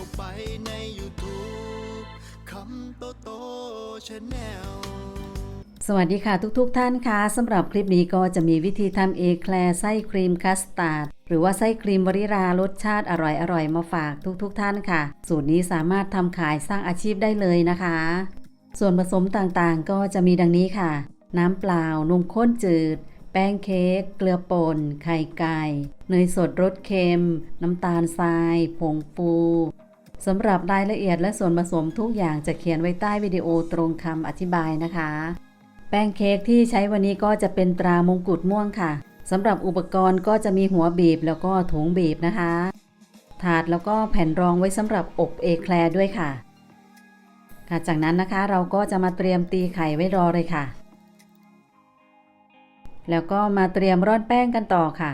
เข้าไปใน YouTube คำโตโตชาแนลสวัสดีค่ะทุกๆทท่านค่ะสำหรับคลิปนี้ก็จะมีวิธีทำเอแคลร์ไส้ครีมคัสตาร์ดหรือว่าไส้ครีมวานิลารสชาติอร่อยๆ มาฝากทุกๆทท่านค่ะ สูตรนี้สามารถทำขายสร้างอาชีพได้เลยนะคะ ส่วนผสมต่างๆก็จะมีดังนี้ค่ะ น้ำเปล่านมข้นจืด แป้งเค้กเกลือป่นไข่ไก่เนยสดรสเค็ม น้ำตาลทราย ผงฟู สำหรับรายละเอียดและส่วนผสมทุกอย่างจะเขียนไว้ใต้วิดีโอตรงคำอธิบายนะคะ แป้งเค้กที่ใช้วันนี้ก็จะเป็นตรามงกุฎม่วงค่ะสำหรับอุปกรณ์ก็จะมีหัวบีบแล้วก็ถุงบีบนะคะ ถาดแล้วก็แผ่นรองไว้สำหรับอบเอแคลร์ด้วยค่ะ ค่ะ จากนั้นนะคะเราก็จะมาเตรียมตีไข่ไว้รอเลยค่ะ แล้วก็มาเตรียมร่อนแป้งกันต่อค่ะ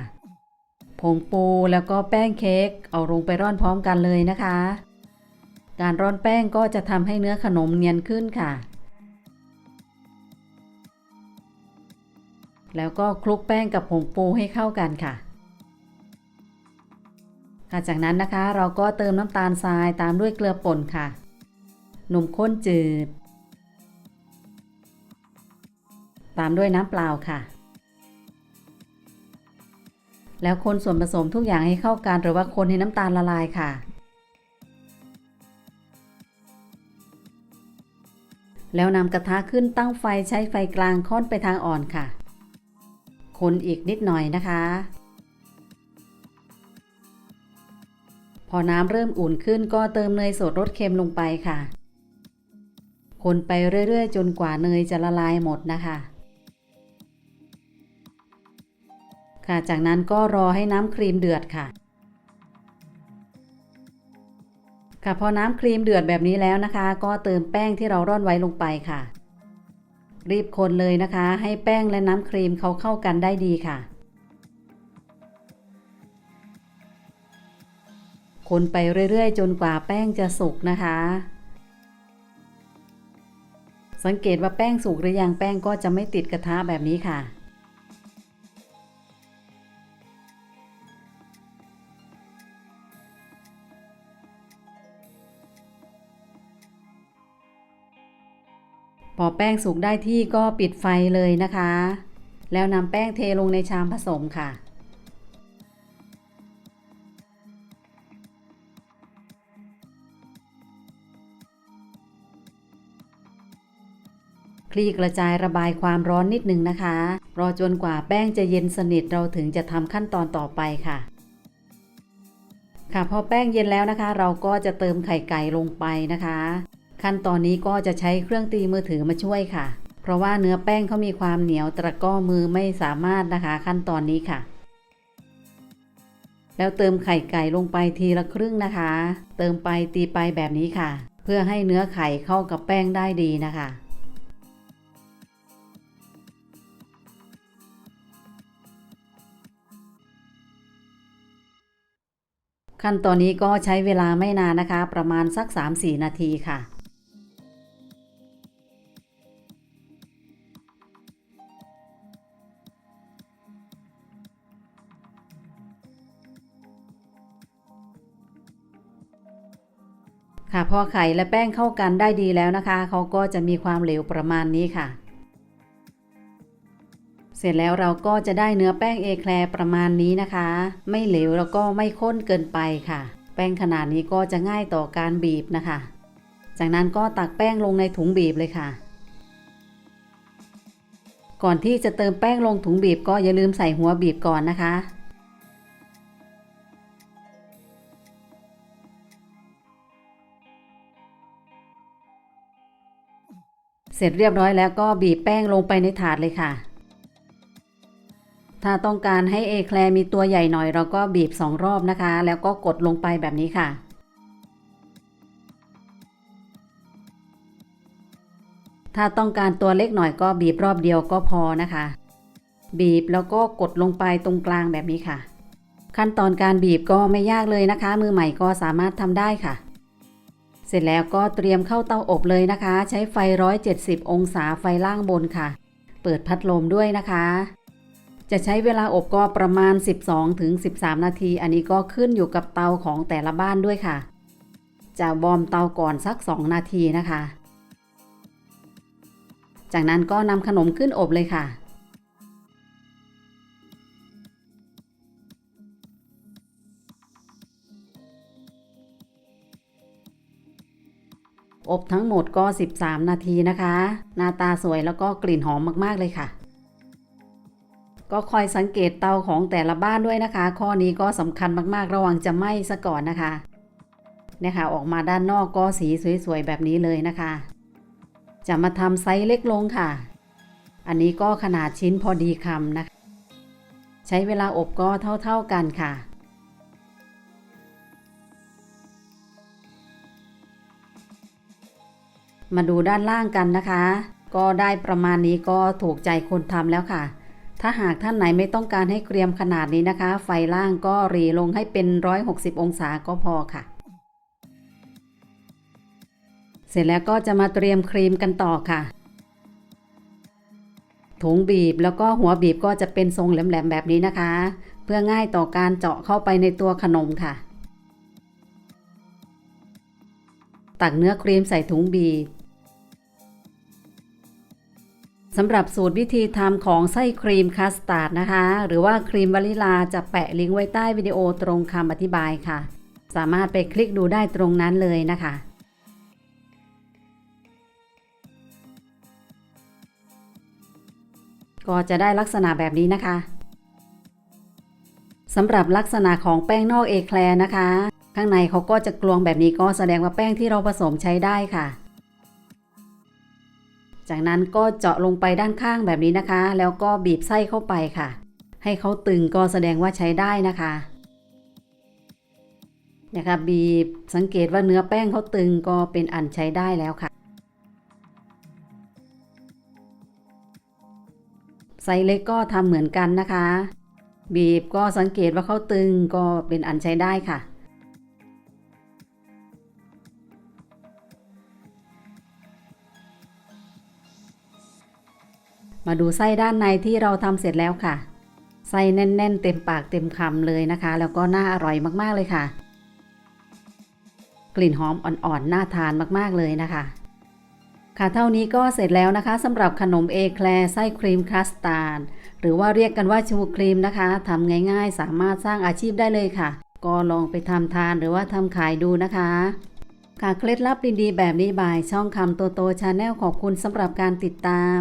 ผงปูแล้วก็แป้งเค้กเอาลงไปร่อนพร้อมกันเลยนะคะ การร่อนแป้งก็จะทำให้เนื้อขนมเนียนขึ้นค่ะ แล้วก็คลุกแป้งกับผงปูให้เข้ากันค่ะค่ะจากนั้นนะคะเราก็เติมน้ำตาลทรายตามด้วยเกลือป่นค่ะนมข้นจืด ตามด้วยน้ำเปล่าค่ะ แล้วคนส่วนผสมทุกอย่างให้เข้ากันหรือว่าคนให้น้ำตาลละลายค่ะ แล้วนำกระทะขึ้นตั้งไฟใช้ไฟกลางค่อนไปทางอ่อนค่ะ คนอีกนิดหน่อยนะคะ พอน้ำเริ่มอุ่นขึ้นก็เติมเนยสดรสเค็มลงไปค่ะ คนไปเรื่อยๆ จนกว่าเนยจะละลายหมดนะคะ ค่ะ จากนั้นก็รอให้น้ำครีมเดือดค่ะ ค่ะพอน้ำครีมเดือดแบบนี้แล้วนะคะ ก็เติมแป้งที่เราร่อนไว้ลงไปค่ะ รีบคนเลยนะคะ ให้แป้งและน้ำครีมเขาเข้ากันได้ดีค่ะ คนไปเรื่อยๆ จนกว่าแป้งจะสุกนะคะ สังเกตว่าแป้งสุกหรือยังแป้งก็จะไม่ติดกระทะแบบนี้ค่ะ พอแป้งสุกได้ที่ก็ปิดไฟเลยนะคะ แล้วนำแป้งเทลงในชามผสมค่ะ คลี่กระจายระบายความร้อนนิดนึงนะคะ รอจนกว่าแป้งจะเย็นสนิทเราถึงจะทำขั้นตอนต่อไปค่ะค่ะพอแป้งเย็นแล้วนะคะ เราก็จะเติมไข่ไก่ลงไปนะคะ ขั้นตอนนี้ก็จะใช้เครื่องตีมือถือมาช่วยค่ะ เพราะว่าเนื้อแป้งเขามีความเหนียวตะก้อมือไม่สามารถนะคะ ขั้นตอนนี้ค่ะ แล้วเติมไข่ไก่ลงไปทีละครึ่งนะคะ เติมไปตีไปแบบนี้ค่ะ เพื่อให้เนื้อไข่เข้ากับแป้งได้ดีนะคะขั้นตอนนี้ก็ใช้เวลาไม่นานนะคะ ประมาณสัก 3-4 นาทีค่ะ พอไข่และแป้งเข้ากันได้ดีแล้วนะคะเขาก็จะมีความเหลวประมาณนี้ค่ะ เสร็จแล้วเราก็จะได้เนื้อแป้งเอแคลประมาณนี้นะคะ ไม่เหลวแล้วก็ไม่ข้นเกินไปค่ะ แป้งขนาดนี้ก็จะง่ายต่อการบีบนะคะ จากนั้นก็ตักแป้งลงในถุงบีบเลยค่ะก่อนที่จะเติมแป้งลงถุงบีบก็อย่าลืมใส่หัวบีบก่อนนะคะ เสร็จเรียบร้อยแล้วก็บีบแป้งลงไปในถาดเลยค่ะ ถ้าต้องการให้เอแคลร์มีตัวใหญ่หน่อยเราก็บีบ2รอบนะคะ แล้วก็กดลงไปแบบนี้ค่ะถ้าต้องการตัวเล็กหน่อยก็บีบรอบเดียวก็พอนะคะ บีบแล้วก็กดลงไปตรงกลางแบบนี้ค่ะ ขั้นตอนการบีบก็ไม่ยากเลยนะคะ มือใหม่ก็สามารถทำได้ค่ะ เสร็จแล้วก็เตรียมเข้าเตาอบเลยนะคะ ใช้ไฟ 170 องศาไฟล่างบนค่ะ เปิดพัดลมด้วยนะคะ จะใช้เวลาอบก็ประมาณ 12-13 นาที อันนี้ก็ขึ้นอยู่กับเตาของแต่ละบ้านด้วยค่ะ จะวอร์มเตาก่อนสัก 2 นาทีนะคะ จากนั้นก็นำขนมขึ้นอบเลยค่ะ อบทั้งหมดก็ 13 นาทีนะคะ หน้าตาสวยแล้วก็กลิ่นหอมมากๆเลยค่ะ ก็คอยสังเกตเตาของแต่ละบ้านด้วยนะคะ ข้อนี้ก็สำคัญมากๆ ระวังจะไหม้ซะก่อนนะคะเนี่ยค่ะออกมาด้านนอกก็สีสวยๆแบบนี้เลยนะคะ จะมาทำไซส์เล็กลงค่ะ อันนี้ก็ขนาดชิ้นพอดีคำนะคะ ใช้เวลาอบก็เท่าๆกันค่ะ มาดูด้านล่างกันนะคะ ก็ได้ประมาณนี้ก็ถูกใจคนทำแล้วค่ะ ถ้าหากท่านไหนไม่ต้องการให้เกรียมขนาดนี้นะคะ ไฟล่างก็รีลงให้เป็น 160 องศาก็พอค่ะ เสร็จแล้วก็จะมาเตรียมครีมกันต่อค่ะถุงบีบแล้วก็หัวบีบก็จะเป็นทรงแหลมๆแบบนี้นะคะ เพื่อง่ายต่อการเจาะเข้าไปในตัวขนมค่ะ ตักเนื้อครีมใส่ถุงบีบ สำหรับสูตรวิธีทำของไส้ครีมคัสตาร์ดนะคะ หรือว่าครีมวานิลาจะแปะลิงก์ไว้ใต้วิดีโอตรงคำอธิบายค่ะ สามารถไปคลิกดูได้ตรงนั้นเลยนะคะก็จะได้ลักษณะแบบนี้นะคะสำหรับลักษณะของแป้งนอกเอแคลร์นะคะ ข้างในเขาก็จะกลวงแบบนี้ก็แสดงว่าแป้งที่เราผสมใช้ได้ค่ะ จากนั้นก็เจาะลงไปด้านข้างแบบนี้นะคะ แล้วก็บีบไส้เข้าไปค่ะ ให้เขาตึงก็แสดงว่าใช้ได้นะคะนะคะบีบสังเกตว่าเนื้อแป้งเขาตึงก็เป็นอันใช้ได้แล้วค่ะ ไซส์เล็กก็ทำเหมือนกันนะคะ บีบก็สังเกตว่าเขาตึงก็เป็นอันใช้ได้ค่ะ มาดูไส้ด้านในที่เราทำเสร็จแล้วค่ะ ไส้แน่น ๆ เต็มปากเต็มคำเลยนะคะ แล้วก็น่าอร่อยมากๆเลยค่ะ กลิ่นหอมอ่อนๆน่าทานมากๆเลยนะคะ ค่ะเท่านี้ก็เสร็จแล้วนะคะสำหรับขนมเอแคลร์ไส้ครีมคัสตาร์ดหรือว่าเรียกกันว่าชูครีมนะคะทำง่ายๆ สามารถสร้างอาชีพได้เลยค่ะ ก็ลองไปทำทานหรือว่าทำขายดูนะคะค่ะเคล็ดลับดีๆ แบบนี้บ่ายช่องคำโตโตชาแนลขอบคุณสำหรับการติดตาม